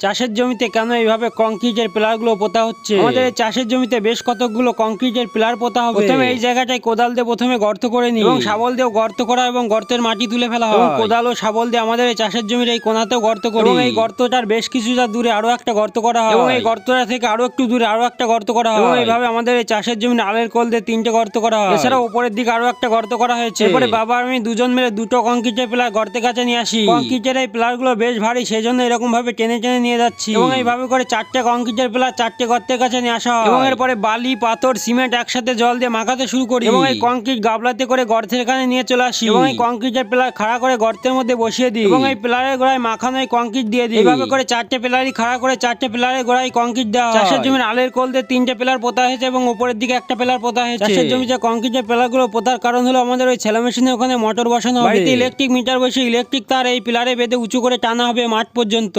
চাষের জমিতে কেন এইভাবে কংক্রিটের পিলারগুলো পোতা হচ্ছে? আমাদের এই চাষের জমিতে বেশ কতগুলো কংক্রিটের পিলার পোতা হবে। প্রথমে এই জায়গাটায় কোদাল দিয়ে প্রথমে গর্ত করে নিই। এবং শাবল দিয়েও গর্ত করা এবং গর্তের মাটি তুলে ফেলা হয়। কোদাল ও শাবল দিয়ে আমাদের এই চাষের জমির এই কোনাতেও গর্ত করি। এবং এই গর্তটার বেশ কিছুটা দূরে আরও একটা গর্ত করা হয়। এবং এই গর্তটা থেকে আরও একটু দূরে আরও একটা গর্ত করা হয়। এবং এইভাবে আমাদের এই চাষের জমির আলের কল দিয়ে তিনটে গর্ত করা হয়। এছাড়া উপরের দিকে আরও একটা গর্ত করা হয়েছে। এরপরে বাবা আমি দুজন মিলে দুটো কংক্রিটের পিলার গর্তের কাছে নিয়ে আসি। কংক্রিটের এই পিলারগুলো বেশ ভারী সেই জন্য এরকম ভাবে টেনে টেনে নিয়ে যাচ্ছি। এবং এইভাবে করে চারটে কংক্রিটের পিলার চারটে গর্তের কাছে নিয়ে আসা হয়। এবং এরপরে বালি পাথর সিমেন্ট একসাথে জল দিয়ে মাখাতে শুরু করি। এবং এই কংক্রিট গাবলাতে করে গর্তের এখানে নিয়ে চলে আসি। এবং এই কংক্রিটের পিলার খাড়া করে গর্তের মধ্যে বসিয়ে দিই। এবং এই পিলারের গোড়ায় মাখানো এই কংক্রিট দিয়ে দিই। এইভাবে করে চারটে পিলারই খাড়া করে চারটে পিলারের গোড়ায় কংক্রিট দেওয়া হয়। চাষের জমির আলের কোল দিয়ে তিনটে পিলার পোতা হয়েছে এবং উপরের দিকে একটা পিলার পোতা হয়েছে। চাষের জমিতে কংক্রিটের পিলারগুলো পোতার কারণ হলো আমাদের ওই ছেলে মেশিনে ওখানে মোটর বসানো হবে। বাড়িতে ইলেকট্রিক মিটার বসে ইলেকট্রিক তার এই পিলারে বেঁধে উঁচু করে টানা হবে মাঠ পর্যন্ত।